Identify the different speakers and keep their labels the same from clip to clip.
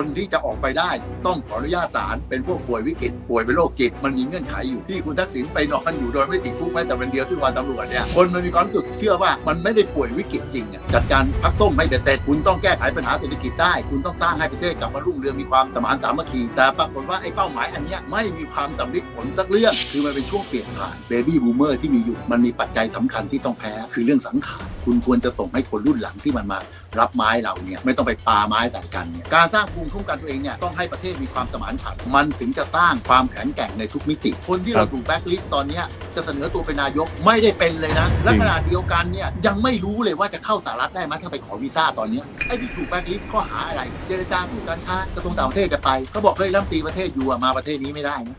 Speaker 1: คนที่จะออกไปได้ต้องขออนุญาตศาลเป็นพวกป่วยวิกฤตป่วยเป็นโรคจิต มันมีเงื่อนไขอยู่ที่คุณทักษิณไปนอนอยู่โดยไม่ติดคุกแม้แต่เป็นเดียวที่วันตำรวจเนี่ยคนมันมีความรู้สึกเชื่อว่ามันไม่ได้ป่วยวิกฤตจริงจัดการพักส้มให้เป็นเสร็จคุณต้องแก้ไขปัญหาเศรษฐกิจได้ คุณต้องสร้างให้ประเทศกลับมารุ่งเรืองมีความสมานสามัคคีแต่ปรากฏว่าไอ้เป้าหมายอันนี้ไม่มีความสำเร็จผลสักเรื่อง คือมันเป็นช่วงเปลี่ยนผ่านเบบี้บูมเมอร์ที่มีอยู่มันมีปัจจัยสำคัญที่ต้องแพ้ คือเรื่องสังขารคุณควรจะส่งให้คนรุ่นหลังที่มันมา รับไม้เราเนี่ยไม่ต้องไปปาไม้ใส่กันเนี่ยการสร้างภูมิคุ้มกันตัวเองเนี่ยต้องให้ประเทศมีความสมานฉันท์มันถึงจะสร้างความแข็งแกร่งในทุกมิติ คนที่เราถูกแบ็คลิสต์ตอนเนี้ยจะเสนอตัวเป็นนายกไม่ได้เป็นเลยนะ และขณะเดียวกันเนี่ยยังไม่รู้เลยว่าจะเข้าสหรัฐได้ไหมถ้าไปขอวีซ่าตอนเนี้ยไอ้ที่ถูกแบ็คลิสต์ข้อหาอะไร เจรจาทูตการค้ากระทรวงต่างประเทศจะไปเขาบอกเฮ้ยรัฐมนตรีประเทศอยู่อะมาประเทศนี้ไม่ได้นะ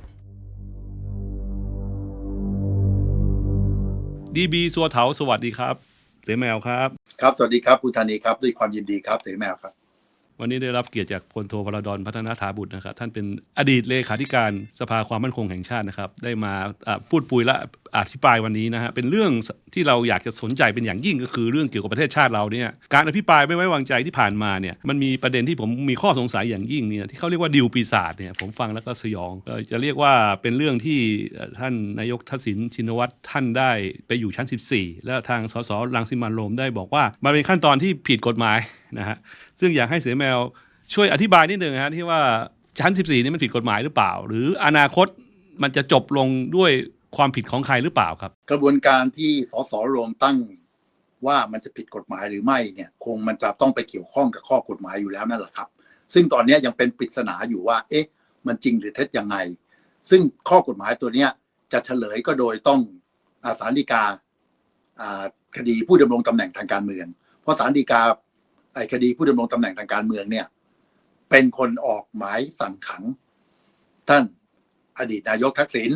Speaker 2: ดีบีสัวเถาสวัสดีครับ เสแมวครับ
Speaker 1: ครับ สวัสดีครับคุณธานีครับ ด้วยความยินดีครับ เสแมวครับ
Speaker 2: วันนี้ได้รับเกียรติจากพลโทพลดอนพัฒนาถาบุตรนะครับ ท่านเป็นอดีตเลขาธิการสภาความมั่นคงแห่งชาตินะครับ ได้มาอ่าพูดปุยและอธิบายวันนี้นะฮะเป็นเรื่องที่เราอยากจะสนใจเป็นอย่างยิ่งก็คือเรื่องเกี่ยวกับประเทศชาติเราเนี่ยการอภิปรายไม่ไว้วางใจที่ผ่านมาเนี่ยมันมีประเด็นที่ผมมีข้อสงสัยอย่างยิ่งเนี่ยที่เขาเรียกว่าดิวปีศาจเนี่ยผมฟังแล้วก็สยองจะเรียกว่าเป็นเรื่องที่ท่านนายกทักษิณชินวัตรท่านได้ไปอยู่ชั้น 14 แล้วทางสสรังสิมันโรมได้บอกว่ามันเป็นขั้นตอนที่ผิดกฎหมายนะฮะซึ่งอยากให้เสแมวช่วยอธิบายนิดหนึ่งฮะที่ว่าชั้น 14 นี่มันผิดกฎหมายหรือเปล่า หรืออนาคตมันจะจบลงด้วย ความผิดของใครหรือเปล่าครับ
Speaker 1: กระบวนการที่สสรวมตั้งว่ามันจะผิดกฎหมายหรือไม่เนี่ยคงมันจะต้องไปเกี่ยวข้องกับข้อกฎหมายอยู่แล้วนั่นแหละครับ ซึ่งตอนนี้ยังเป็นปริศนาอยู่ว่า เอ๊ะ มันจริงหรือเท็จยังไง ซึ่งข้อกฎหมายตัวเนี้ยจะเฉลยก็โดยต้องอาสารดีกาคดีผู้ดำรงตำแหน่งทางการเมือง เพราะสารดีกาไอ้คดีผู้ดำรงตำแหน่งทางการเมืองเนี่ยเป็นคนออกหมายสั่งขัง ท่านอดีตนายกทักษิณ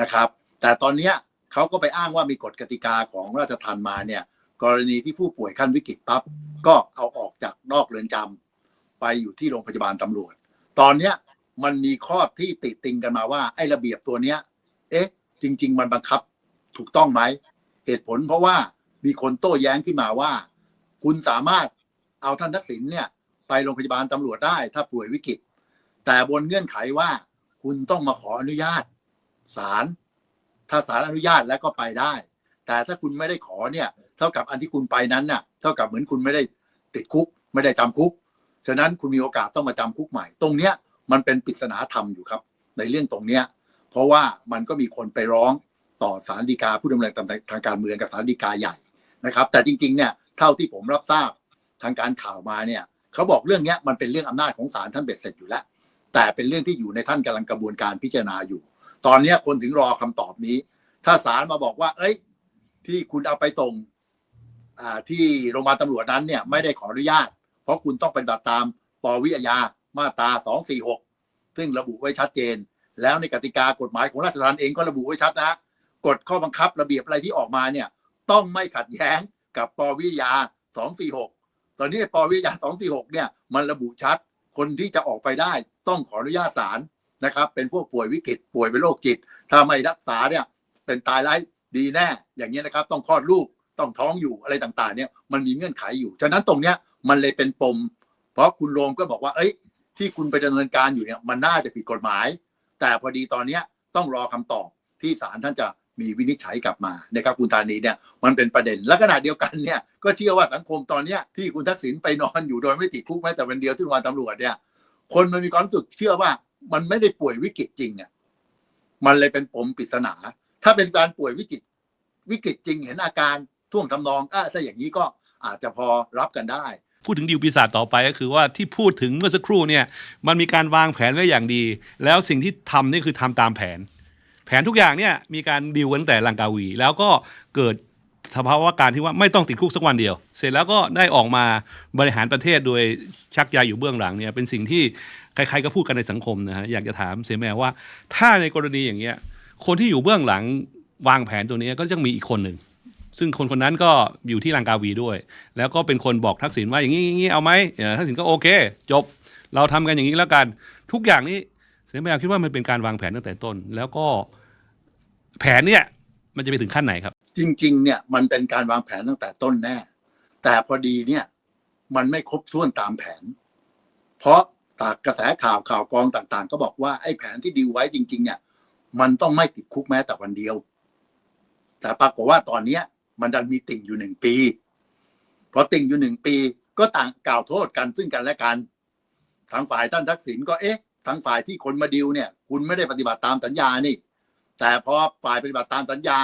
Speaker 1: นะครับ แต่ตอนเนี้ยเขาก็ไปอ้างว่ามีกฎกติกาของราชทัณฑ์มาเนี่ย กรณีที่ผู้ป่วยขั้นวิกฤตปั๊บก็เอาออกจากนอกเรือนจำไปอยู่ที่โรงพยาบาลตำรวจ ตอนเนี้ยมันมีข้อที่ติติงกันมาว่าไอ้ระเบียบตัวเนี้ย เอ๊ะ จริง ๆ มันบังคับถูกต้องไหมเหตุผลเพราะว่ามีคนโต้แย้งขึ้นมาว่า คุณสามารถเอาท่านทักษิณเนี่ย ไปโรงพยาบาลตำรวจได้ ถ้าป่วยวิกฤต แต่บนเงื่อนไขว่า คุณต้องมาขออนุญาตศาล ถ้าศาลอนุญาตแล้วก็ไปได้ แต่ถ้าคุณไม่ได้ขอเนี่ย เท่ากับอันที่คุณไปนั้นน่ะ เท่ากับเหมือนคุณไม่ได้ติดคุก ไม่ได้จำคุก ฉะนั้นคุณมีโอกาสต้องมาจำคุกใหม่ ตรงเนี้ยมันเป็นปริศนาธรรมอยู่ครับ ในเรื่องตรงเนี้ย เพราะว่ามันก็มีคนไปร้องต่อศาลฎีกาผู้ดำเนินตำแหน่งทางการเมืองกับศาลฎีกาใหญ่นะครับ แต่จริงๆเนี่ยเท่าที่ผมรับทราบทางการข่าวมาเนี่ยเขาบอกเรื่องเนี้ยมันเป็นเรื่องอำนาจของศาลท่านเบ็ดเสร็จอยู่แล้ว แต่เป็นเรื่องที่อยู่ในท่านกำลังกระบวนการพิจารณาอยู่ ตอนนี้คนถึงรอคำตอบนี้ ถ้าศาลมาบอกว่า เอ้ย ที่คุณเอาไปส่งที่โรงพยาบาลตำรวจนั้นเนี่ยไม่ได้ขออนุญาต เพราะคุณต้องเปฏิบัติตามปวิทยามาตรา246 ซึ่งระบุไว้ชัดเจน แล้วในกติกากฎหมายของราชทัณฑ์เองก็ระบุไว้ชัดนะกฎข้อบังคับระเบียบอะไรที่ออกมาเนี่ย ต้องไม่ขัดแย้งกับปวิทยา 246 ตอนนี้ปวิทยา 246 เนี่ย มันระบุชัด คนที่จะออกไปได้ ต้องขออนุญาตศาล นะครับ เป็นพวกป่วยวิกฤตป่วยเป็นโรคจิต ถ้าไม่รักษาเนี่ยเป็นตายร้ายดีแน่ อย่างนี้นะครับ ต้องคลอดลูกต้องท้องอยู่อะไรต่างๆ เนี่ยมันมีเงื่อนไขอยู่ ฉะนั้นตรงเนี้ยมันเลยเป็นปม เพราะคุณโรมก็บอกว่า เอ้ย ที่คุณไปดำเนินการอยู่เนี่ยมันน่าจะผิดกฎหมาย แต่พอดีตอนเนี้ยต้องรอคำตอบที่ศาลท่านจะมีวินิจฉัยกลับมานะครับคุณธานีเนี่ยมันเป็นประเด็นและขณะเดียวกันเนี่ยก็เชื่อว่าสังคมตอนเนี้ยที่คุณทักษิณไปนอนอยู่โดยไม่ติดคุกแม้แต่วันเดียวที่โรงพยาบาลตำรวจเนี่ยคนมันมีความรู้สึกเชื่อว่า มันไม่ได้ป่วยวิกฤตจริงอะมันเลยเป็นปมปริศนา ถ้าเป็นการป่วยวิกฤตวิกฤตจริงเห็นอาการท่วงทำนองอะถ้าอย่างนี้ก็อาจจะพอรับกันได้
Speaker 2: พูดถึงดิวปีศาจต่อไปก็คือว่าที่พูดถึงเมื่อสักครู่เนี่ย มันมีการวางแผนไว้อย่างดี แล้วสิ่งที่ทำนี่คือทำตามแผน แผนทุกอย่างเนี่ยมีการดิวกันตั้งแต่ลังกาวี แล้วก็เกิดสภาวะการที่ว่าไม่ต้องติดคุกสักวันเดียว เสร็จแล้วก็ได้ออกมาบริหารประเทศโดยชักใยอยู่เบื้องหลังเนี่ยเป็นสิ่งที่ ใครๆก็พูดกันในสังคมนะฮะอยากจะถามเสียแมวว่า ถ้าในกรณีอย่างเงี้ย คนที่อยู่เบื้องหลังวางแผนตัวนี้ก็ยังมีอีกคนหนึ่งซึ่งคนคนนั้นก็อยู่ที่ลังกาวีด้วย แล้วก็เป็นคนบอกทักษิณว่าอย่างนี้อย่างนี้เอาไหมทักษิณก็โอเค จบ เราทำกันอย่างนี้แล้วกัน ทุกอย่างนี้เสียแมาคิดว่ามันเป็นการวางแผนตั้งแต่ต้น แล้วก็แผนเนี่ยมันจะไปถึงขั้นไหนครับ
Speaker 1: จริง ๆ เนี่ยมันเป็นการวางแผนตั้งแต่ต้นแน่ แต่พอดีเนี่ย มันไม่ครบถ้วนตามแผน เพราะ ตากกระแสข่าวข่าวกองต่างๆ ก็บอกว่าไอ้แผนที่ดีลไว้จริง ๆ เนี่ย มันต้องไม่ติดคุกแม้แต่วันเดียว แต่ปรากฏว่าตอนเนี้ย มันดันมีติ่งอยู่หนึ่งปีพอติ่งอยู่หนึ่งปีก็ต่างกล่าวโทษกันซึ่งกันและกันทางฝ่ายท่านทักษิณก็เอ๊ะทางฝ่ายที่คนมาดิวเนี่ย คุณไม่ได้ปฏิบัติตามสัญญานี่ แต่พอฝ่ายปฏิบัติตามสัญญา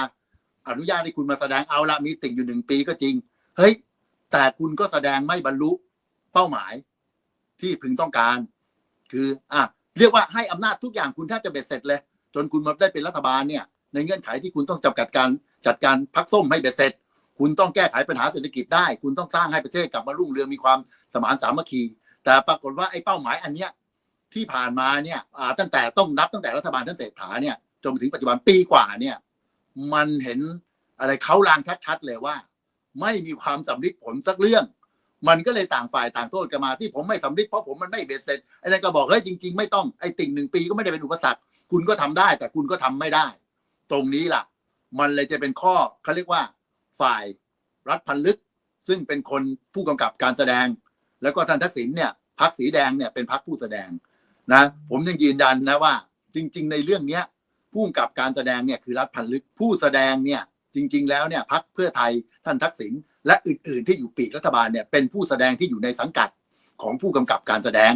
Speaker 1: อนุญาตให้คุณมาแสดงเอาละมีติ่งอยู่หนึ่งปีก็จริง เฮ้ย แต่คุณก็แสดงไม่บรรลุเป้าหมาย ที่พึงต้องการ คืออะเรียกว่าให้อำนาจทุกอย่างคุณแทบจะเบ็ดเสร็จเลย จนคุณมาได้เป็นรัฐบาลเนี่ย ในเงื่อนไขที่คุณต้องจำกัดการจัดการพักส้มให้เบ็ดเสร็จ คุณต้องแก้ไขปัญหาเศรษฐกิจได้ คุณต้องสร้างให้ประเทศกลับมารุ่งเรืองมีความสมานสามัคคี แต่ปรากฏว่าไอ้เป้าหมายอันเนี้ยที่ผ่านมาเนี่ยอ่าตั้งแต่ต้องนับตั้งแต่รัฐบาลท่านเศรษฐาเนี่ยจนถึงปัจจุบันปีกว่าเนี่ย มันเห็นอะไรเขาลางชัดๆเลยว่า ไม่มีความสำลิดผลสักเรื่อง มันก็เลยต่างฝ่ายต่างโทษกันมาที่ผมไม่สำลิดเพราะผมมันไม่เบ็ดเสร็จไอ้นั่นก็บอกเฮ้ยจริง ๆ ไม่ต้องไอ้ติ่งหนึ่งปีก็ไม่ได้เป็นอุปสรรค คุณก็ทำได้ แต่คุณก็ทำไม่ได้ ตรงนี้ล่ะ มันเลยจะเป็นข้อเขาเรียกว่า ฝ่ายรัฐพันลึก ซึ่งเป็นคนผู้กำกับการแสดง แล้วก็ท่านทักษิณเนี่ยพักสีแดงเนี่ยเป็นพักผู้แสดงนะผมยังยืนยันนะว่า จริง ๆ ในเรื่องเนี้ยผู้กำกับการแสดงเนี่ยคือรัฐพันลึกผู้แสดงเนี่ยจริง ๆ แล้วเนี่ยพักเพื่อไทยท่านทักษิณและอื่น ๆ ที่อยู่ปีกรัฐบาลเนี่ยเป็นผู้แสดงที่อยู่ในสังกัดของผู้กำกับการแสดง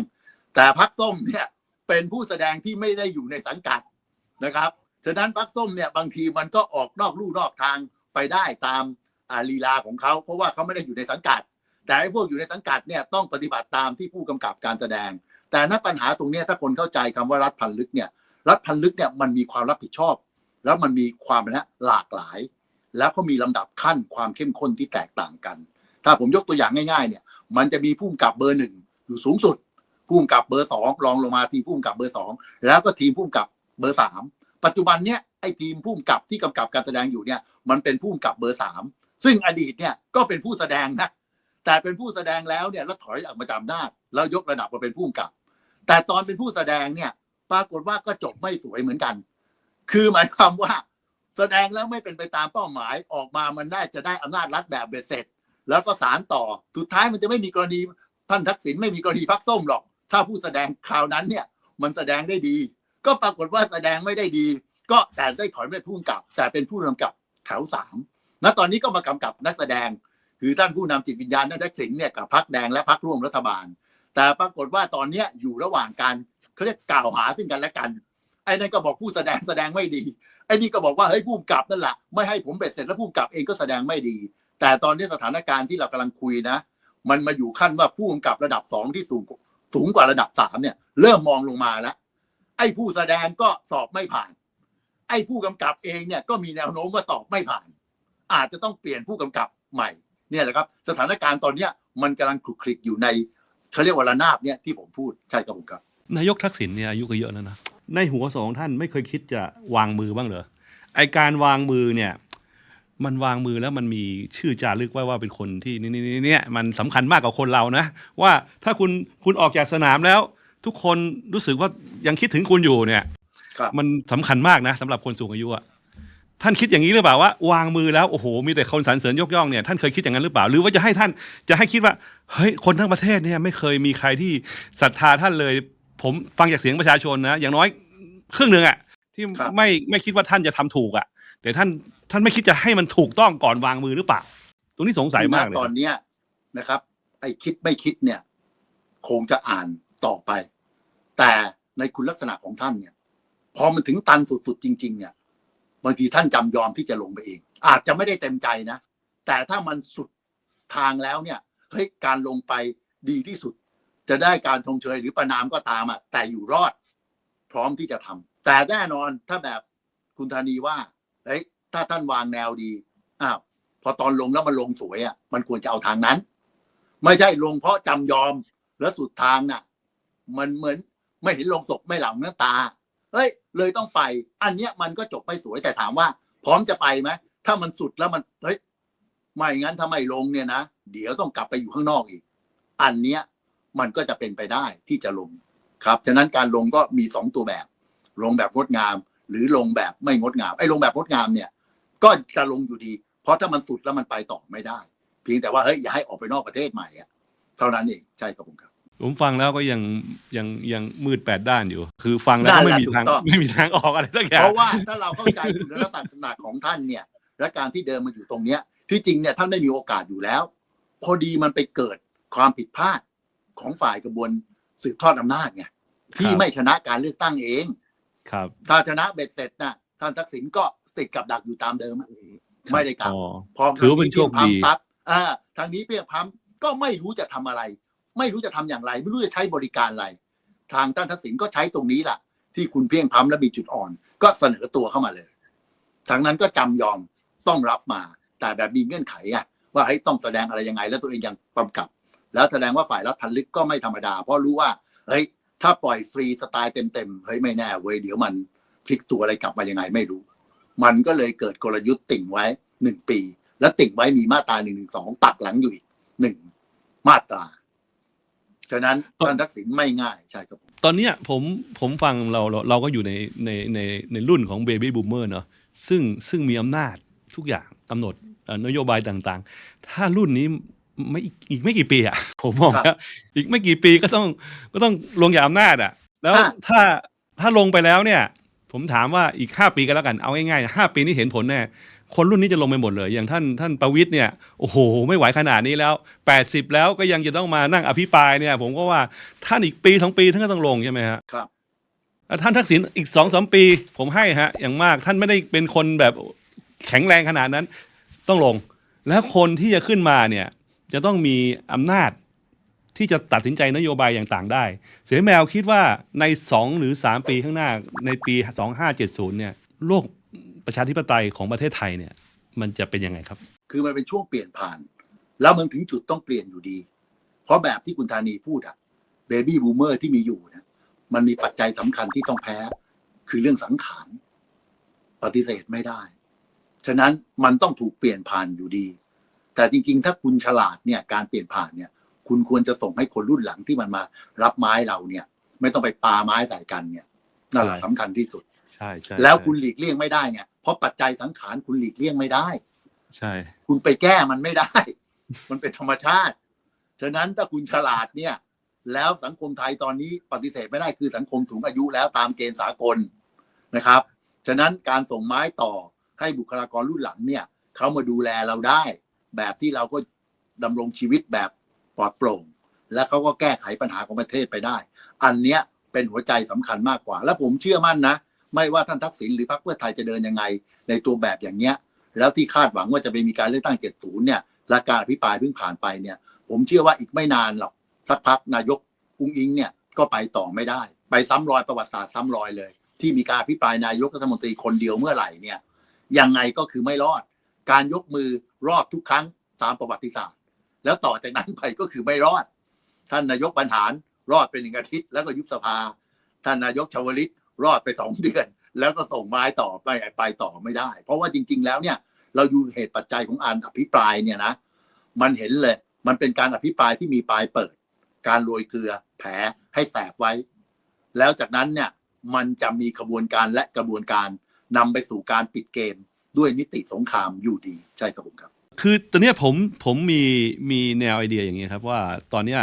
Speaker 1: แต่พักส้มเนี่ยเป็นผู้แสดงที่ไม่ได้อยู่ในสังกัดนะครับฉะนั้นพักส้มเนี่ยบางทีมันก็ออกนอกลู่นอกทางไปได้ตามอาลีลาของเขาเพราะว่าเขาไม่ได้อยู่ในสังกัด แต่ไอ้พวกอยู่ในสังกัดเนี่ยต้องปฏิบัติตามที่ผู้กำกับการแสดง แต่ณปัญหาตรงนี้ถ้าคนเข้าใจคำว่ารัฐพันลึกเนี่ยรัฐพันลึกเนี่ยมันมีความรับผิดชอบ แล้วมันมีความนะหลากหลาย แล้วก็มีลำดับขั้นความเข้มข้นที่แตกต่างกัน ถ้าผมยกตัวอย่างง่ายๆเนี่ย มันจะมีผู้กำกับเบอร์หนึ่งอยู่สูงสุดผู้กำกับเบอร์สองรองลงมาทีมผู้กำกับเบอร์สองแล้วก็ทีมผู้กำกับเบอร์สามปัจจุบันเนี่ยไอ้ทีมผู้กำกับที่กำกับการแสดงอยู่เนี่ย มันเป็นผู้กำกับเบอร์สามซึ่งอดีตเนี่ยก็เป็นผู้แสดงนะแต่เป็นผู้แสดงแล้วเนี่ยแล้วถอยออกมาจากอำนาแล้วยกระดับมาเป็นผู้กำกับ แต่ตอนเป็นผู้แสดงเนี่ย ปรากฏว่าก็จบไม่สวยเหมือนกัน คือหมายความว่า แสดงแล้วไม่เป็นไปตามเป้าหมายออกมามันได้จะได้อำนาจรัฐแบบเบ็ดเสร็จ แล้วก็สารต่อ สุดท้ายมันจะไม่มีกรณีท่านทักษิณไม่มีกรณีพักส้มหรอก ถ้าผู้แสดงคราวนั้นเนี่ยมันแสดงได้ดี ก็ปรากฏว่าแสดงไม่ได้ดี ก็แต่ได้ถอยไม่ผู้กำกับ แต่เป็นผู้กำกับแถวสามณตอนนี้ก็มากำกับนักแสดง คือท่านผู้นำจิตวิญญาณท่านทักษิณเนี่ยกับพักแดงและพักร่วมรัฐบาล แต่ปรากฏว่าตอนเนี้ยอยู่ระหว่างการเขาเรียกกล่าวหาซึ่งกันและกัน ไอ้นั่นก็บอกผู้แสดงแสดงไม่ดี ไอ้นี่ก็บอกว่าเฮ้ยผู้กำกับนั่นแหละไม่ให้ผมเบ็ดเสร็จแล้วผู้กำกับเองก็แสดงไม่ดี แต่ตอนนี้สถานการณ์ที่เรากำลังคุยนะ มันมาอยู่ขั้นว่าผู้กำกับระดับสองที่สูงสูงกว่าระดับสามเนี่ย เริ่มมองลงมาแล้วไอ้ผู้แสดงก็สอบไม่ผ่าน ไอ้ผู้กำกับเองเนี่ยก็มีแนวโน้มว่าสอบไม่ผ่าน อาจจะต้องเปลี่ยนผู้กำกับใหม่ เนี่ยแหละครับ สถานการณ์ตอนเนี้ยมันกำลังคลุกคลิกอยู่ในเขาเรียกว่าระนาบเนี่ยที่ผมพูดใช่ครับผมครับ
Speaker 2: นายกทักษิณเนี่ยอายุก็เยอะแล้วนะ ในหัวสองท่านไม่เคยคิดจะวางมือบ้างเหรอไอการวางมือเนี่ย มันวางมือแล้วมันมีชื่อจารึกไว้ว่าเป็นคนที่นี่นี่เนี่ยมันสำคัญมากกว่าคนเรานะ ว่าถ้าคุณคุณออกจากสนามแล้ว ทุกคนรู้สึกว่ายังคิดถึงคุณอยู่เนี่ย
Speaker 1: ครับ
Speaker 2: มันสำคัญมากนะสำหรับคนสูงอายุอะท่านคิดอย่างนี้หรือเปล่าว่าวางมือแล้วโอ้โหมีแต่คนสรรเสริญยกย่องเนี่ยท่านเคยคิดอย่างนั้นหรือเปล่า หรือว่าจะให้ท่านจะให้คิดว่าเฮ้ยคนทั้งประเทศเนี่ยไม่เคยมีใครที่ศรัทธาท่านเลย ผมฟังจากเสียงประชาชนนะอย่างน้อยครึ่งหนึ่งอะที่
Speaker 1: ครับ
Speaker 2: ไม่ไม่คิดว่าท่านจะทำถูกอะแต่ท่านท่านไม่คิดจะให้มันถูกต้องก่อนวางมือหรือเปล่า ตรงนี้สงสัยมากเลย
Speaker 1: ณตอนเนี้ยนะครับไอ้คิดไม่คิดเนี่ย คงจะอ่านต่อไป แต่ในคุณลักษณะของท่านเนี่ยพอมันถึงตันสุดๆจริง ๆ เนี่ยบางทีท่านจำยอมที่จะลงไปเอง อาจจะไม่ได้เต็มใจนะ แต่ถ้ามันสุดทางแล้วเนี่ยเฮ้ยการลงไปดีที่สุด จะได้การชมเชยหรือประนามก็ตามอะแต่อยู่รอด พร้อมที่จะทำแต่แน่นอนถ้าแบบคุณธานีว่าเฮ้ยถ้าท่านวางแนวดีอ้าวพอตอนลงแล้วมันลงสวยอะ มันควรจะเอาทางนั้น ไม่ใช่ลงเพราะจำยอมแล้วสุดทางน่ะ มันเหมือนไม่เห็นลงศพไม่หลังเนื้อตาเฮ้ย เลยต้องไป อันเนี้ยมันก็จบไม่สวยแต่ถามว่า พร้อมจะไปไหมถ้ามันสุดแล้วมันเฮ้ยไม่งั้นถ้าไม่ลงเนี่ยนะเดี๋ยวต้องกลับไปอยู่ข้างนอกอีก อันเนี้ย มันก็จะเป็นไปได้ที่จะลงครับฉะนั้นการลงก็มีสองตัวแบบ ลงแบบงดงาม หรือลงแบบไม่งดงามไอ้ลงแบบงดงามเนี่ย ก็จะลงอยู่ดี เพราะถ้ามันสุดแล้วมันไปต่อไม่ได้ เพียงแต่ว่าเฮ้ยอย่าให้ออกไปนอกประเทศใหม่อะเท่านั้นเองใช่ครับผมครับ
Speaker 2: ผมฟังแล้วก็ยังยังยังมืดแปดด้านอยู่ คือฟังแล้วก็ไม่มีทางไม่มีทางออกอะไรสักอย่า
Speaker 1: เพ
Speaker 2: ง
Speaker 1: ราะว่าถ้าเราเข้าใจคุณลักษณะของท่านเนี่ย และการที่เดินมาอยู่ตรงเนี้ย ที่จริงเนี่ยท่านไม่มีโอกาสอยู่แล้ว พอดีมันไปเกิดความผิดพลาด ของฝ่ายกระบวนสืบทอดอำนาจไงที่ไม่ชนะการเลือกตั้งเอง
Speaker 2: ครับ
Speaker 1: ถ้าชนะเบ็ดเสร็จนะท่านทักษิณก็ติดกับดักอยู่ตามเดิมอะไม่ได้กลับ
Speaker 2: อ๋อ
Speaker 1: พอ
Speaker 2: ถือว่าเป็นโชคดี
Speaker 1: ทางนี้เพียงพำปั๊บอ่าทางนี้เพียงพัมก็ไม่รู้จะทำอะไร ไม่รู้จะทำอย่างไร ไม่รู้จะใช้บริการอะไร ทางท่านทักษิณก็ใช้ตรงนี้ล่ะที่คุณเพียงพัมและมีจุดอ่อน ก็เสนอตัวเข้ามาเลยทางนั้นก็จำยอมต้องรับมา แต่แบบมีเงื่อนไขอะว่าเฮ้ยต้องแสดงอะไรยังไง แล้วตัวเองยังกำกับ แล้วแสดงว่าฝ่ายรับพันลึกก็ไม่ธรรมดา เพราะรู้ว่าเฮ้ยถ้าปล่อยฟรีสไตล์เต็มๆเฮ้ยไม่แน่เว้ยเดี๋ยวมันพลิกตัวอะไรกลับมายังไงไม่รู้ มันก็เลยเกิดกลยุทธ์ติ่งไว้หนึ่งปี แล้วติ่งไว้มีมาตราหนึ่งหนึ่งสองปักหลังอยู่อีกหนึ่งมาตราฉะนั้นท่านทักษิณไม่ง่ายใช่ครับผม
Speaker 2: ตอนเนี้ยผมผมฟังเราเราเราก็อยู่ในในในในรุ่นของเบบี้บูมเมอร์เนาะซึ่งซึ่งมีอำนาจทุกอย่างกำหนดเอ่อนโยบายต่างๆ ถ้ารุ่นนี้ ไม่อีกอีกไม่กี่ปีอะผมมองว่าอีกไม่กี่ปีก็ต้องก็ต้องลงจากอำนาจอะแล้วถ้าถ้าลงไปแล้วเนี่ย ผมถามว่าอีกห้าปีก็แล้วกันเอาง่ายๆห้าปีนี้เห็นผลแน่คนรุ่นนี้จะลงไปหมดเลย อย่างท่านท่านประวิทย์เนี่ยโอ้โห ไม่ไหวขนาดนี้แล้ว 80 แล้วก็ยังจะต้องมานั่งอภิปรายเนี่ย ผมก็ว่าท่านอีกปีสองปีท่านก็ต้องลงใช่ไหมฮะ
Speaker 1: ครับ
Speaker 2: แล้วท่านทักษิณอีกสองสามปี ผมให้ฮะ อย่างมากท่านไม่ได้เป็นคนแบบแข็งแรงขนาดนั้น ต้องลง แล้วคนที่จะขึ้นมาเนี่ย จะต้องมีอำนาจที่จะตัดสินใจนโยบายอย่างต่างได้ เสียแมวคิดว่าในสองหรือสามปีข้างหน้าในปีสองห้าเจ็ดศูนย์เนี่ยโลกประชาธิปไตยของประเทศไทยเนี่ยมันจะเป็นยังไงครับ
Speaker 1: คือมันเป็นช่วงเปลี่ยนผ่าน แล้วมันถึงจุดต้องเปลี่ยนอยู่ดี เพราะแบบที่คุณธานีพูดอะเบบี้บูมเมอร์ที่มีอยู่นะมันมีปัจจัยสำคัญที่ต้องแพ้ คือเรื่องสังขารปฏิเสธไม่ได้ ฉะนั้นมันต้องถูกเปลี่ยนผ่านอยู่ดี แต่จริง ๆ ถ้าคุณฉลาดเนี่ยการเปลี่ยนผ่านเนี่ย คุณควรจะส่งให้คนรุ่นหลังที่มันมารับไม้เราเนี่ย ไม่ต้องไปปาไม้ใส่กันเนี่ยนั่นแหละ
Speaker 2: ใช่
Speaker 1: สำคัญที่สุด
Speaker 2: ใช่ใช่
Speaker 1: แล้วคุณหลีกเลี่ยงไม่ได้ไงเพราะปัจจัยสังขารคุณหลีกเลี่ยงไม่ได้
Speaker 2: ใช่
Speaker 1: คุณไปแก้มันไม่ได้ มันเป็นธรรมชาติ ฉะนั้นถ้าคุณฉลาดเนี่ย แล้วสังคมไทยตอนนี้ปฏิเสธไม่ได้คือสังคมสูงอายุแล้วตามเกณฑ์สากลนะครับ ฉะนั้นการส่งไม้ต่อให้บุคลากรรุ่นหลังเนี่ยเขามาดูแลเราได้ แบบที่เราก็ดำรงชีวิตแบบปลอดโปร่ง และเขาก็แก้ไขปัญหาของประเทศไปได้ อันเนี้ยเป็นหัวใจสำคัญมากกว่า และผมเชื่อมั่นนะ ไม่ว่าท่านทักษิณหรือพรรคเพื่อไทยจะเดินยังไง ในตัวแบบอย่างเนี้ย แล้วที่คาดหวังว่าจะไปมีการเลือกตั้ง70เนี่ยและการอภิปรายเพิ่งผ่านไปเนี่ย ผมเชื่อว่าอีกไม่นานหรอกสักพักนายกอุ้งอิงเนี่ยก็ไปต่อไม่ได้ ไปซ้ำรอยประวัติศาสตร์ซ้ำรอยเลย ที่มีการอภิปรายนายกรัฐมนตรีคนเดียวเมื่อไหร่เนี่ยยังไงก็คือไม่รอด การยกมือ รอดทุกครั้งตามประวัติศาสตร์ แล้วต่อจากนั้นไปก็คือไม่รอด ท่านนายกบรรหารรอดไปหนึ่งอาทิตย์ แล้วก็ยุบสภา ท่านนายกชวลิตรอดไปสองเดือน แล้วก็ส่งไม้ต่อไปไปต่อไม่ได้ เพราะว่าจริง ๆ แล้วเนี่ย เราอยู่เหตุปัจจัยของการอภิปรายเนี่ยนะ มันเห็นเลย มันเป็นการอภิปรายที่มีปลายเปิด การโรยเกลือแผลให้แสบไว้ แล้วจากนั้นเนี่ยมันจะมีขบวนการและกระบวนการนำไปสู่การปิดเกม ด้วยนิติสงครามอยู่ดี ใช่ครับผมครับ
Speaker 2: คือตอนเนี้ยผมผมมีมีแนวไอเดียอย่างนี้ยครับว่าตอนเนี้ย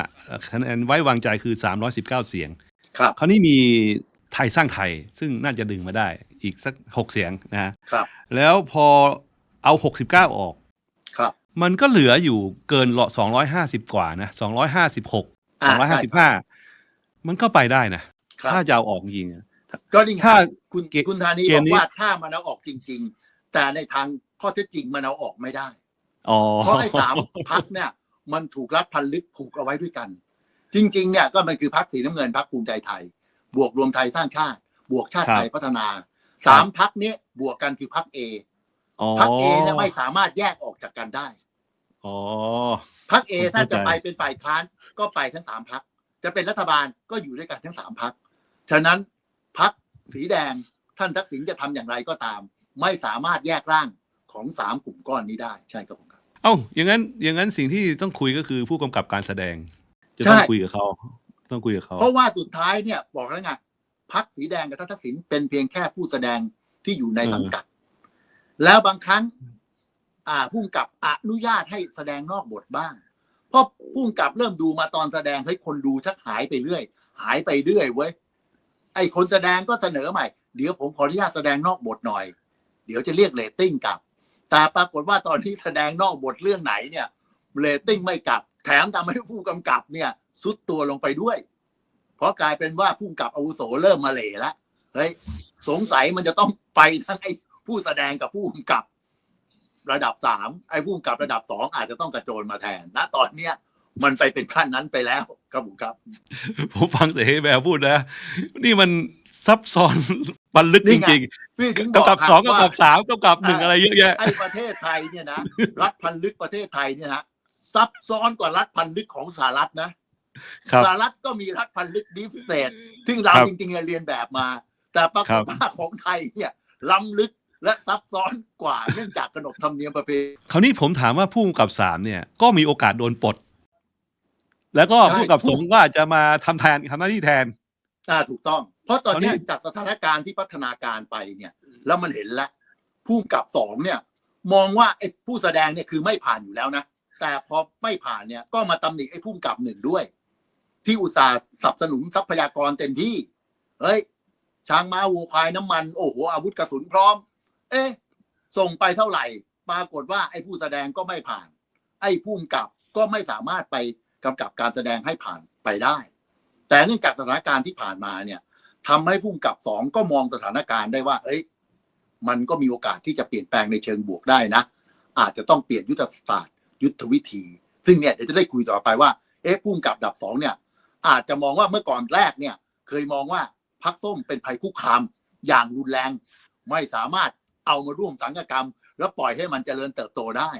Speaker 2: คะแนนไว้วางใจคือ 319 เสียง
Speaker 1: ครับ
Speaker 2: คราวนี้มีไทยสร้างไทยซึ่งน่าจะดึงมาได้อีกสัก 6 เสียงนะฮะ
Speaker 1: ครับ
Speaker 2: แล้วพอเอา 69 ออก
Speaker 1: ครับ
Speaker 2: มันก็เหลืออยู่เกินละ250 กว่านะ 256
Speaker 1: อ่าใช่
Speaker 2: 255 มันก็ไปได้นะ
Speaker 1: ครับ
Speaker 2: ถ้าจะเอาออกจริงๆอะ
Speaker 1: ก็นี่ไง
Speaker 2: ถ้า
Speaker 1: คุณ
Speaker 2: เกม
Speaker 1: คุณธานี
Speaker 2: เก
Speaker 1: บ
Speaker 2: ม
Speaker 1: อก
Speaker 2: นี้ว่า
Speaker 1: ว่าถ้ามันเอาออกจริง ๆ แต่ในทางข้อเท็จจริงมันเอาออกไม่ได้
Speaker 2: อ๋อ
Speaker 1: เพราะไอ้สามพักเนี่ย มันถูกรัดพันลึกผูกเอาไว้ด้วยกัน จริง ๆ เนี่ยก็มันคือพักสีน้ำเงินพักภูมิใจไทย บวกรวมไทยสร้างชาติ บวกชาติไทยพัฒนาสามพักนี้บวกกันคือพักเอ
Speaker 2: อ๋อ
Speaker 1: พักเอเนี่ยไม่สามารถแยกออกจากกันได้
Speaker 2: อ๋อ
Speaker 1: พักเอ
Speaker 2: ผม
Speaker 1: ถ้า
Speaker 2: เข้าใจ
Speaker 1: จะไปเป็นฝ่ายค้านก็ไปทั้งสามพัก จะเป็นรัฐบาลก็อยู่ด้วยกันทั้งสามพัก ฉะนั้นพักสีแดงท่านทักษิณจะทำอย่างไรก็ตาม ไม่สามารถแยกร่างของสามกลุ่มก้อนนี้ได้ใช่ครับผมครับ
Speaker 2: เอ้าอย่างนั้นอย่างนั้นสิ่งที่ต้องคุยก็คือผู้กำกับการแสดง จะ
Speaker 1: ใช่
Speaker 2: ต้องคุยกับเขาต้องคุยกับเขา
Speaker 1: เพราะว่าสุดท้ายเนี่ยบอกแล้วไงพักสีแดงกับท่านทักษิณเป็นเพียงแค่ผู้แสดงที่อยู่ในสังกัด แล้วบางครั้ง อ่าผู้กำกับอนุญาตให้แสดงนอกบทบ้าง เพราะพุ่งกับเริ่มดูมาตอนแสดงเฮ้ยคนดูชักหายไปเรื่อย หายไปเรื่อยเว้ยไอ้คนแสดงก็เสนอใหม่ เดี๋ยวผมขออนุญาตแสดงนอกบทหน่อย เดี๋ยวจะเรียกเรตติ้งกลับ แต่ปรากฏว่าตอนนี้แสดงนอกบทเรื่องไหนเนี่ยเรตติ้งไม่กลับ แถมทำให้ผู้กำกับเนี่ยซุดตัวลงไปด้วย เพราะกลายเป็นว่าผู้กำกับอาวุโสเริ่มมาเหล่ละเฮ้ยสงสัยมันจะต้องไปทั้งไอ้ผู้แสดงกับผู้กำกับระดับสามไอ้ผู้กำกับระดับสองอาจจะต้องกระโจนมาแทนณตอนเนี้ยมันไปเป็นขั้นนั้นไปแล้วครับผมครับ
Speaker 2: ผมฟังเสรีแบบพูดนะ นี่มัน ซับซ้อนบันลึก
Speaker 1: นี่
Speaker 2: จ
Speaker 1: ไง
Speaker 2: ริง
Speaker 1: พี่ถึง
Speaker 2: ๆ
Speaker 1: บอก
Speaker 2: กำกับสอง
Speaker 1: ครับ
Speaker 2: กำกับสามกำกับหนึ่ง
Speaker 1: อ่า
Speaker 2: อะไรเยอะแยะ
Speaker 1: ไอ้ประเทศไทยเนี่ยนะ รัฐพันลึกประเทศไทยเนี่ยนะซับซ้อนกว่ารัฐพันลึกของสหรัฐนะครับสหรัฐก็มีรัฐพันลึกดีฟสเตทซึ่งเรา
Speaker 2: ครับ
Speaker 1: จริงๆเนี่ยเรียนแบบมา แต่ปรา
Speaker 2: ค
Speaker 1: ก
Speaker 2: รั
Speaker 1: ฏ
Speaker 2: บ
Speaker 1: ว่าของไทยเนี่ยล้ำลึกและซับซ้อนกว่าเนื่องจากขนบธรรมเนียมประเพณี
Speaker 2: คราวนี้ผมถามว่าผู้กำกับสามเนี่ยก็มีโอกาสโดนปลดแล้วก็
Speaker 1: ใช่
Speaker 2: ผู้กำกับสองก็อาจจะมาทำแทนทำหน้าที่แทน
Speaker 1: อ่าถูกต้อง เพราะตอนเนี้ย
Speaker 2: ตอนนี้
Speaker 1: จากสถานการณ์ที่พัฒนาการไปเนี่ย แล้วมันเห็นแล้วผู้กำกับสองเนี่ย มองว่าไอ้ผู้แสดงเนี่ยคือไม่ผ่านอยู่แล้วนะแต่พอไม่ผ่านเนี่ยก็มาตำหนิไอ้ผู้กำกับหนึ่งด้วย ที่อุตส่าห์สนับสนุนทรัพยากรเต็มที่ เฮ้ย ช้างม้าวัวควายน้ำมัน โอ้โหอาวุธกระสุนพร้อม เอ๊ะส่งไปเท่าไหร่ ปรากฏว่าไอ้ผู้แสดงก็ไม่ผ่าน ไอ้ผู้กำกับก็ไม่สามารถไปกำกับการแสดงให้ผ่านไปได้ แต่เนื่องจากสถานการณ์ที่ผ่านมาเนี่ยทำให้ผู้กำกับสองก็มองสถานการณ์ได้ว่า เอ้ย มันก็มีโอกาสที่จะเปลี่ยนแปลงในเชิงบวกได้นะ อาจจะต้องเปลี่ยนยุทธศาสตร์ ยุทธวิธี ซึ่งเนี่ยเดี๋ยวจะได้คุยต่อไปว่า เอ๊ะผู้กำกับดับสองเนี่ย อาจจะมองว่าเมื่อก่อนแรกเนี่ย เคยมองว่าพักส้มเป็นภัยคุกคามอย่างรุนแรง ไม่สามารถเอามาร่วมสังกกรรม แล้วปล่อยให้มันเจริญเติบโตได้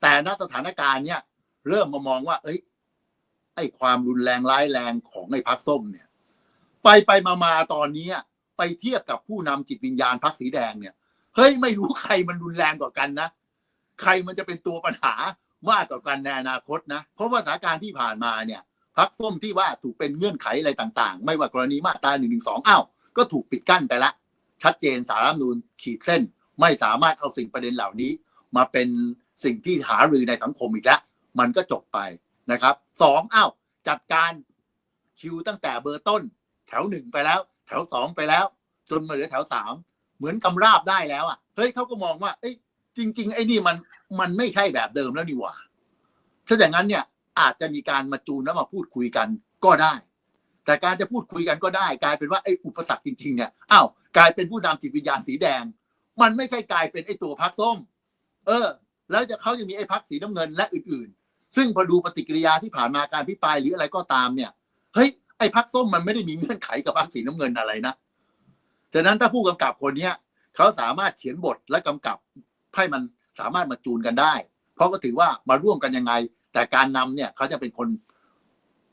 Speaker 1: แต่ณสถานการณ์เนี่ย เริ่มมามองว่า เอ้ย ไอ้ความรุนแรงร้ายแรงของไอ้พักส้มเนี่ย ไปไปมามาตอนนี้ไปเทียบกับผู้นำจิตวิญญาณพักสีแดงเนี่ยเฮ้ยไม่รู้ใครมันรุนแรงกว่ากันนะใครมันจะเป็นตัวปัญหามากกว่ากันในอนาคตนะเพราะว่าสถานการณ์ที่ผ่านมาเนี่ยพักส้มที่ว่าถูกเป็นเงื่อนไขอะไรต่างๆ ไม่ว่ากรณีมาตราหนึ่งหนึ่งสองอ้าวก็ถูกปิดกั้นไปละ ชัดเจนสารรัฐมนูญขีดเส้น ไม่สามารถเอาสิ่งประเด็นเหล่านี้ มาเป็นสิ่งที่หารือในสังคมอีกแล้วมันก็จบไป นะครับสองอ้าวจัดการคิวตั้งแต่เบอร์ต้น แถวหนึ่งไปแล้ว แถวสองไปแล้ว จนมาเหลือแถวสามเหมือนกำราบได้แล้วอะเฮ้ยเขาก็มองว่า เอ้ยจริง ๆ ไอ้นี่มันมันไม่ใช่แบบเดิมแล้วนี่หว่า ถ้าอย่างนั้นเนี่ยอาจจะมีการมาจูนแล้วมาพูดคุยกันก็ได้ แต่การจะพูดคุยกันก็ได้ กลายเป็นว่าไอ้อุปสรรคจริงๆเนี่ยอ้าวกลายเป็นผู้นำจิตวิญญาณสีแดง มันไม่ใช่กลายเป็นไอ้ตัวพักส้ม เออ แล้วจะเขายังมีไอ้พักสีน้ำเงินและอื่นๆ ซึ่งพอดูปฏิกิริยาที่ผ่านมาการพิปรายหรืออะไรก็ตามเนี่ยเฮ้ยไอ้พักส้มมันไม่ได้มีเงื่อนไขกับพักสีน้ำเงินอะไรนะฉะนั้นถ้าผู้กำกับคนเนี้ยเขาสามารถเขียนบทและกำกับให้มันสามารถมาจูนกันได้ เพราะก็ถือว่ามาร่วมกันยังไง แต่การนำเนี่ยเขาจะเป็นคน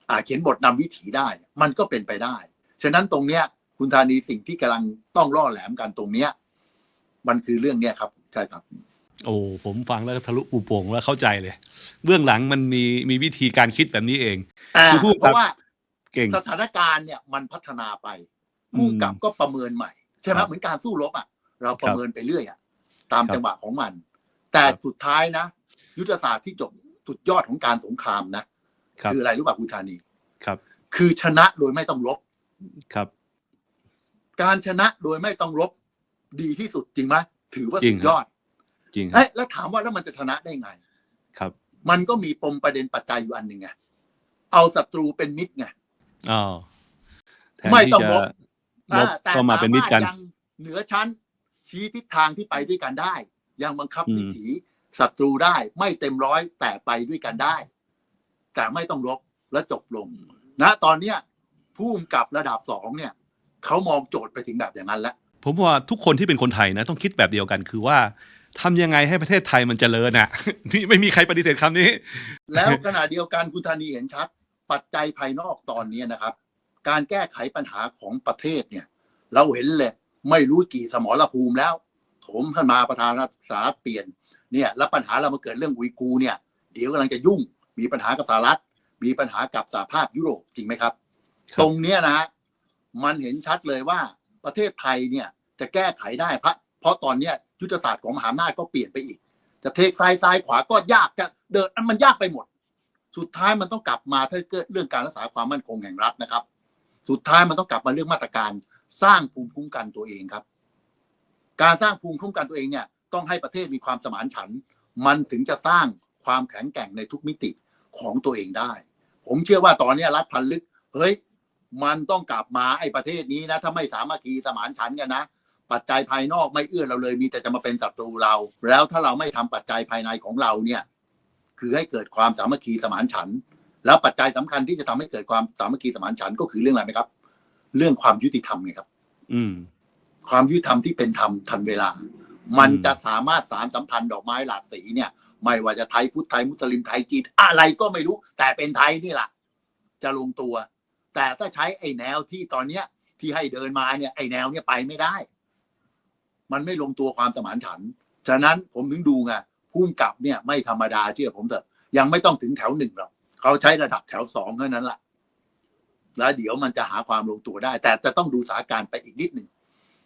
Speaker 1: อ่าเขียนบทนำวิถีได้ มันก็เป็นไปได้ ฉะนั้นตรงเนี้ยคุณธานีสิ่งที่กำลังต้องล่อแหลมกันตรงเนี้ย มันคือเรื่องเนี้ยครับ ใช่ครับ
Speaker 2: โอ้ผมฟังแล้วก็ทะลุปูโป่งแล้วเข้าใจเลย เบื้องหลังมันมีมีวิธีการคิดแบบนี้เอง
Speaker 1: อ่า
Speaker 2: คือผู้กำกับ
Speaker 1: เพราะว่า
Speaker 2: เก่ง
Speaker 1: สถานการณ์เนี่ยมันพัฒนาไปผู้กำกับก็ประเมินใหม่ ใช่ไหม
Speaker 2: ครับ
Speaker 1: เหมือนการสู้รบอะ เราประเมินไปเรื่อยอะตาม
Speaker 2: ครับ
Speaker 1: จังหวะของมัน แต่
Speaker 2: ครับ
Speaker 1: สุดท้ายนะ ยุทธศาสตร์ที่จบสุดยอดของการสงครามนะครับ ออะไรรู้ป่ะคุณธานี
Speaker 2: ครับ
Speaker 1: คือชนะโดยไม่ต้องรบ
Speaker 2: ครับ
Speaker 1: การชนะโดยไม่ต้องรบดีที่สุดจริงไหมถือว่า
Speaker 2: จริ
Speaker 1: สุ
Speaker 2: ง
Speaker 1: ดยอด
Speaker 2: จริงครั
Speaker 1: เอ้
Speaker 2: บ
Speaker 1: ยแล้วถามว่าแล้วมันจะชนะได้ไง
Speaker 2: ครับ
Speaker 1: มันก็มีปมประเด็นปัจจัยอยู่อันหนึ่งไงเอาศัตรูเป็นมิตรไง
Speaker 2: อ๋อแทน
Speaker 1: ไม่
Speaker 2: ที่
Speaker 1: ต้อง
Speaker 2: จะ
Speaker 1: รบ
Speaker 2: ลบ
Speaker 1: อ่าแต่
Speaker 2: ก็มาเป็นมิตรกัน
Speaker 1: สาารถยังเหนือชั้น ชี้ทิศทางที่ไปด้วยกันได้ ยังบังคับ
Speaker 2: อืม
Speaker 1: วิถีศัตรูได้ไม่เต็มร้อยแต่ไปด้วยกันได้ แต่ไม่ต้องรบและจบลง นะ ตอนเนี้ยผู้กำกับระดับสองเนี่ยเขามองโจทย์ไปถึงแบบอย่างนั้นแล้ว
Speaker 2: ผมว่าทุกคนที่เป็นคนไทยนะ ต้องคิดแบบเดียวกันคือว่า ทำยังไงให้ประเทศไทยมันเจริญอะที่ไม่มีใครปฏิเสธคำนี้
Speaker 1: แล้วขณะเดียวกันคุณธานีเห็นชัด ปัจจัยภายนอกตอนนี้นะครับ การแก้ไขปัญหาของประเทศเนี่ย เราเห็นเลยไม่รู้กี่สมรภูมิแล้วโถมขึ้นมาประธานาธิบดีเปลี่ยนเนี่ยแล้วปัญหาเรามาเกิดเรื่องอุยกูร์เนี่ย เดี๋ยวกำลังจะยุ่ง มีปัญหากับสหรัฐ มีปัญหากับสหภาพยุโรปจริงไหมครับ
Speaker 2: ครับ
Speaker 1: ตรงเนี้ยนะฮะมันเห็นชัดเลยว่าประเทศไทยเนี่ยจะแก้ไขได้เพราะ เพราะตอนเนี้ยยุทธศาสตร์ของมหาอำนาจก็เปลี่ยนไปอีก จะเทซ้ายซ้ายขวาก็ยากจะเดินมันยากไปหมด สุดท้ายมันต้องกลับมาถ้าเกิดเรื่องการรักษาความมั่นคงแห่งรัฐนะครับ สุดท้ายมันต้องกลับมาเรื่องมาตรการสร้างภูมิคุ้มกันตัวเองครับ การสร้างภูมิคุ้มกันตัวเองเนี่ยต้องให้ประเทศมีความสมานฉันท์มันถึงจะสร้างความแข็งแกร่งในทุกมิติของตัวเองได้ ผมเชื่อว่าตอนนี้รัฐพันลึก เฮ้ย มันต้องกลับมาไอ้ประเทศนี้นะ ถ้าไม่สามัคคีสมานฉันท์กันนะ ปัจจัยภายนอกไม่เอื้อเราเลย มีแต่จะมาเป็นศัตรูเรา แล้วถ้าเราไม่ทำปัจจัยภายในของเราเนี่ยคือให้เกิดความสามัคคีสมานฉันท์แล้วปัจจัยสำคัญที่จะทำให้เกิดความสามัคคีสมานฉันท์ก็คือเรื่องอะไรไหมครับ เรื่องความยุติธรรมไงครับ
Speaker 2: อืม
Speaker 1: ความยุติธรรมที่เป็นธรรมทันเวลา มันจะสามารถสารสัมพันธ์ดอกไม้หลากสีเนี่ย ไม่ว่าจะไทยพุทธไทยมุสลิมไทยจีนอะไรก็ไม่รู้ แต่เป็นไทยนี่แหละจะลงตัว แต่ถ้าใช้ไอ้แนวที่ตอนเนี้ยที่ให้เดินมาเนี่ยไอ้แนวเนี่ยไปไม่ได้ มันไม่ลงตัวความสมานฉันท์ฉะนั้นผมถึงดูไงพุ่มกลับเนี่ยไม่ธรรมดาเชื่อผมเถอะ ยังไม่ต้องถึงแถวหนึ่งหรอกเขาใช้ระดับแถวสองเท่านั้นแหละแล้วเดี๋ยวมันจะหาความลงตัวได้ แต่จะต้องดูสถานการณ์ไปอีกนิดหนึ่ง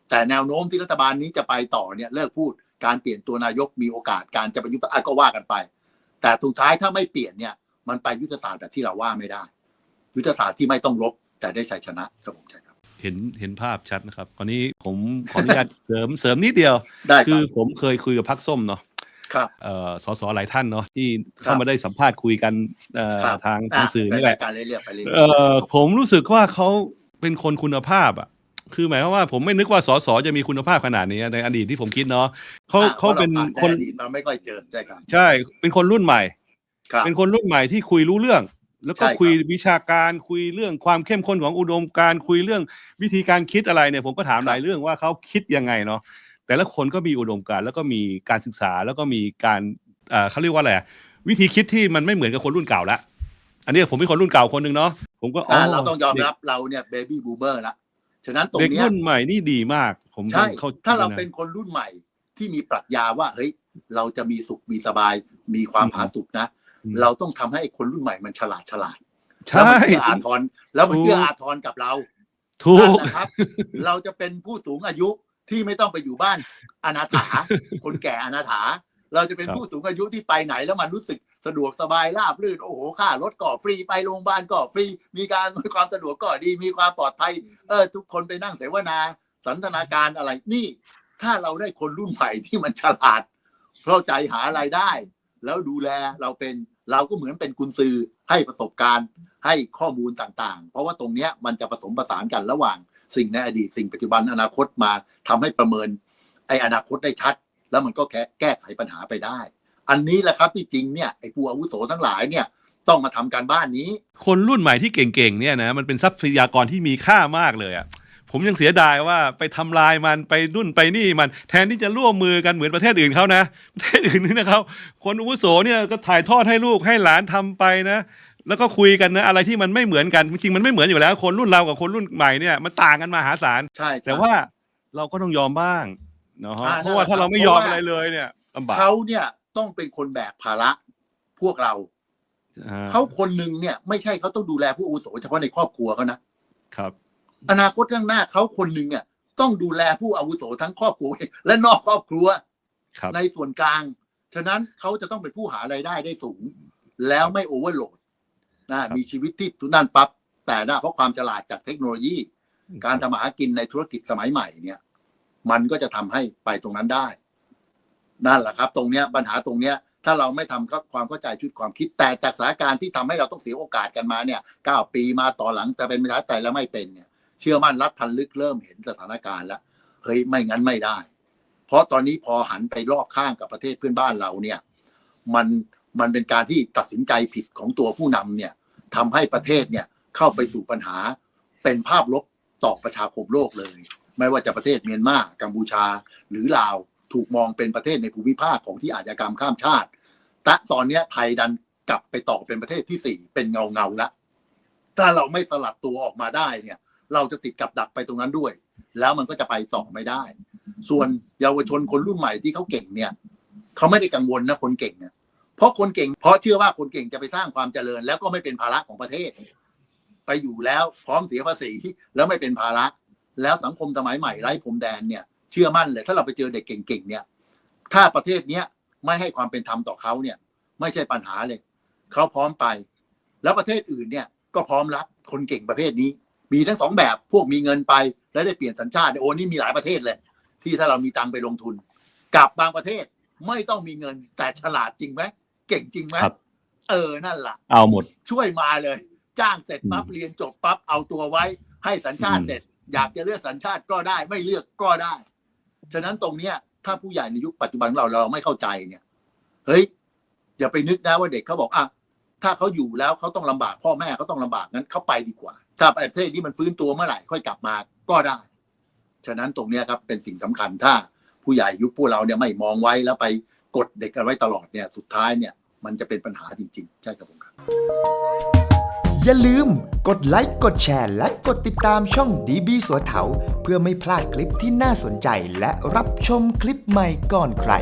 Speaker 1: แต่แนวโน้มที่รัฐบาลนี้จะไปต่อเนี่ยเลิกพูดการเปลี่ยนตัวนายกมีโอกาสการจะประยุทธ์ก็ว่ากันไป แต่สุดท้ายถ้าไม่เปลี่ยนเนี่ย มันไปยุทธศาสตร์แบบที่เราว่าไม่ได้ ยุทธศาสตร์ที่ไม่ต้องรบแต่ได้ชัยชนะครับผมใช่ครับ
Speaker 2: เห็นเห็นภาพชัดนะครับคราวนี้ผมขออนุญาตเสริมเสริมนิดเดียว
Speaker 1: ได้ค
Speaker 2: คื
Speaker 1: รั
Speaker 2: อบผมเคยคุยกับพักส้มเนาะ
Speaker 1: ครับ
Speaker 2: เอ่อสสหลายท่านเนาะที่
Speaker 1: ครั
Speaker 2: เข้า
Speaker 1: บ
Speaker 2: มาได้สัมภาษณ์คุยกันเอ่อ
Speaker 1: ครับ
Speaker 2: ทางทางสื่อนี่แหละ
Speaker 1: ไปรายการเรื่อยๆไปเรื่อยๆ
Speaker 2: เอ่อผมรู้สึกว่าเขาเป็นคนคุณภาพอะคือหมายความว่าผมไม่นึกว่าสสจะมีคุณภาพขนาดนี้ในอดีตที่ผมคิดเนาะเขา
Speaker 1: อะ
Speaker 2: เขาเป็น
Speaker 1: พระ
Speaker 2: คน
Speaker 1: รผ่าใอดีตเราไม่ค่อยเจอใช่ครับ
Speaker 2: ใช่ เป็นคนรุ่นใหม่
Speaker 1: ครับ
Speaker 2: เป็นคนรุ่นใหม่ที่คุยรู้เรื่อง แล้วก็
Speaker 1: ใช่ครับ
Speaker 2: คุยวิชาการคุยเรื่องความเข้มข้นของอุดมการณ์คุยเรื่องวิธีการคิดอะไรเนี่ยผมก็ถามหลายเรื่องว่าเขาคิดยังไงเนาะแต่ละคนก็มีอุดมการณ์แล้วก็มีการศึกษาแล้วก็มีการเอ่อเขาเรียกว่าอะไรอะวิธีคิดที่มันไม่เหมือนกับคนรุ่นเก่าละอันนี้ผมเป็นคนรุ่นเก่าคนหนึ่งเนาะผมก็
Speaker 1: อ่าเราต้องยอมรับเราเนี่ยเบบี้บูเบอร์ละฉะนั้นตรง
Speaker 2: เด็ก
Speaker 1: เนี้ย
Speaker 2: รุ่นใหม่นี่ดีมาก ผม
Speaker 1: ใช่
Speaker 2: เข้
Speaker 1: ถ้าเราะเป็นคนรุ่นใหม่ที่มีปรัชญาว่าเฮ้ยเราจะมีสุขมีสบายมีความ
Speaker 2: อืม
Speaker 1: ผาสุกนะ
Speaker 2: อืม
Speaker 1: เราต้องทำให้คนรุ่นใหม่มันฉลาดฉลาด
Speaker 2: ใช่
Speaker 1: แล้วมันเอื้ออาทรแล้วมัน
Speaker 2: ถูก
Speaker 1: เอื้ออาทรกับเรา
Speaker 2: ถู
Speaker 1: นั่น
Speaker 2: ก
Speaker 1: แหละครับ เราจะเป็นผู้สูงอายุที่ไม่ต้องไปอยู่บ้านอนาถา คนแก่อนาถา เราจะเป็น
Speaker 2: ครับ
Speaker 1: ผู้สูงอายุที่ไปไหนแล้วมันรู้สึกสะดวกสบายราบรื่นโอ้โหค่ารถก็ฟรีไปโรงพยาบาลก็ฟรี มีการอำนวยความสะดวกก็ดี มีความปลอดภัย เออ ทุกคนไปนั่งเสวนา สันทนาการอะไรนี่ ถ้าเราได้คนรุ่นใหม่ที่มันฉลาดเข้าใจหาอะไรายได้ แล้วดูแลเราเป็น เราก็เหมือนเป็นกุญซือให้ประสบการณ์ให้ข้อมูลต่างๆ เพราะว่าตรงเนี้ยมันจะผสมผสานกันระหว่างสิ่งในอดีตสิ่งปัจจุบันอนาคตมาทำให้ประเมินไอ้อนาคตได้ชัด แล้วมันก็แก้แก้ไขปัญหาไปได้ อันนี้แหละครับที่จริงเนี่ยไอ้ผู้อาวุโสทั้งหลายเนี่ยต้องมาทำการบ้านนี้
Speaker 2: คนรุ่นใหม่ที่เก่งๆเนี่ยนะมันเป็นทรัพยากรที่มีค่ามากเลยอะ่ะ ผมยังเสียดายว่าไปทำลายมันไปรุ่นไปนี่มัน แทนที่จะร่วมมือกันเหมือนประเทศอื่นเขานะประเทศอื่นนี่นะครับคนอาวุโสเนี่ยก็ถ่ายทอดให้ลูกให้หลานทำไปนะแล้วก็คุยกันนะอะไรที่มันไม่เหมือนกันจริงๆมันไม่เหมือนอยู่แล้ว คนรุ่นเรากับคนรุ่นใหม่เนี่ยมันต่างกันมหาศาล
Speaker 1: ใช่ใช่
Speaker 2: แต่ว่าเราก็ต้องยอมบ้างเนาะ
Speaker 1: อ่า
Speaker 2: เพราะว่าถ้าเราไม่ยอมอะไรเลยเนี่ยลำบาก
Speaker 1: เขาเนี่ยต้องเป็นคนแบกภาระพวกเรา
Speaker 2: อ่า
Speaker 1: เขาคนหนึ่งเนี่ย ไม่ใช่เขาต้องดูแลผู้อาวุโสเฉพาะในครอบครัวเขานะครับ อนาคตข้างหน้าเขาคนหนึ่งเนี่ยต้องดูแลผู้อาวุโสทั้งครอบครัวเองและนอกครอบครัว
Speaker 2: ครับ
Speaker 1: ในส่วนกลาง ฉะนั้นเขาจะต้องเป็นผู้หารายได้ได้สูง แล้วไม่โอเวอร์โหลดนะมีชีวิตที่ทุนนั่นปั๊บแต่นะเพราะความฉลาดจากเทคโนโลยี การทำมาหากินในธุรกิจสมัยใหม่เนี่ย มันก็จะทำให้ไปตรงนั้นได้ นั่นแหละครับ ตรงเนี้ยปัญหาตรงเนี้ย ถ้าเราไม่ทำก็ความเข้าใจชุดความคิดแต่จากสถานการณ์ที่ทำให้เราต้องเสียโอกาสกันมาเนี่ยเก้าปีมาต่อหลังแต่เป็นประชาธิปไตยแล้วไม่เป็นเนี่ย เชื่อมั่นรัฐทันลึกเริ่มเห็นสถานการณ์แล้วเฮ้ยไม่งั้นไม่ได้ เพราะตอนนี้พอหันไปรอบข้างกับประเทศเพื่อนบ้านเราเนี่ยมันมันเป็นการที่ตัดสินใจผิดของตัวผู้นำเนี่ยทำให้ประเทศเนี่ยเข้าไปสู่ปัญหาเป็นภาพลบต่อประชาคมโลกเลย ไม่ว่าจะประเทศเมียนมากัมพูชา หรือลาวถูกมองเป็นประเทศในภูมิภาคของที่อาชญากรรมข้ามชาติแต่ตอนนี้ไทยดันกลับไปต่อเป็นประเทศที่สี่เป็นเงาเงาละถ้าเราไม่สลัดตัวออกมาได้เนี่ย เราจะติดกับดักไปตรงนั้นด้วย แล้วมันก็จะไปต่อไม่ได้ ส่วนเยาวชนคนรุ่นใหม่ที่เขาเก่งเนี่ยเขาไม่ได้กังวลนะคนเก่งเนี่ยเพราะคนเก่ง เพราะเชื่อว่าคนเก่งจะไปสร้างความเจริญ แล้วก็ไม่เป็นภาระของประเทศ ไปอยู่แล้วพร้อมเสียภาษีแล้วไม่เป็นภาระ แล้วสังคมสมัยใหม่ไร้พรมแดนเนี่ยเชื่อมั่นเลยถ้าเราไปเจอเด็กเก่งๆเนี่ย ถ้าประเทศเนี้ยไม่ให้ความเป็นธรรมต่อเขาเนี่ย ไม่ใช่ปัญหาเลยเขาพร้อมไป แล้วประเทศอื่นเนี่ยก็พร้อมรับคนเก่งประเภทนี้ มีทั้งสองแบบพวกมีเงินไป แล้วได้เปลี่ยนสัญชาติเนี่ยโอ้นี่มีหลายประเทศเลย ที่ถ้าเรามีตังค์ไปลงทุน กับบางประเทศไม่ต้องมีเงินแต่ฉลาดจริงไหมเก่งจริงไหม
Speaker 2: ครับ
Speaker 1: เออนั่นล่ะ
Speaker 2: เอาหมด
Speaker 1: ช่วยมาเลย จ้างเสร็จปั๊บ
Speaker 2: อืม
Speaker 1: เรียนจบปั๊บเอาตัวไว้ ให้สัญชาติ
Speaker 2: อืม
Speaker 1: เสร็จ อยากจะเลือกสัญชาติก็ได้ ไม่เลือกก็ได้ ฉะนั้นตรงเนี้ย ถ้าผู้ใหญ่ในยุคปัจจุบันของเราเราไม่เข้าใจเนี่ย เฮ้ยอย่าไปนึกนะว่าเด็กเขาบอกอะถ้าเขาอยู่แล้วเขาต้องลำบากพ่อแม่เขาต้องลำบากงั้นเขาไปดีกว่า ถ้าประเทศนี้มันฟื้นตัวเมื่อไหร่ค่อยกลับมาก็ได้ ฉะนั้นตรงนี้ครับเป็นสิ่งสำคัญถ้าผู้ใหญ่ยุคพวกเราเนี่ยไม่มองไว้แล้วไปกดเด็กกันไว้ตลอดเนี่ยสุดท้ายเนี่ยมันจะเป็นปัญหาจริง ๆ ใช่ครับผมครับ
Speaker 3: อย่าลืมกดไลค์กดแชร์ และกดติดตามช่องดีบีสัวเถาเพื่อไม่พลาดคลิปที่น่าสนใจและรับชมคลิปใหม่ก่อนใคร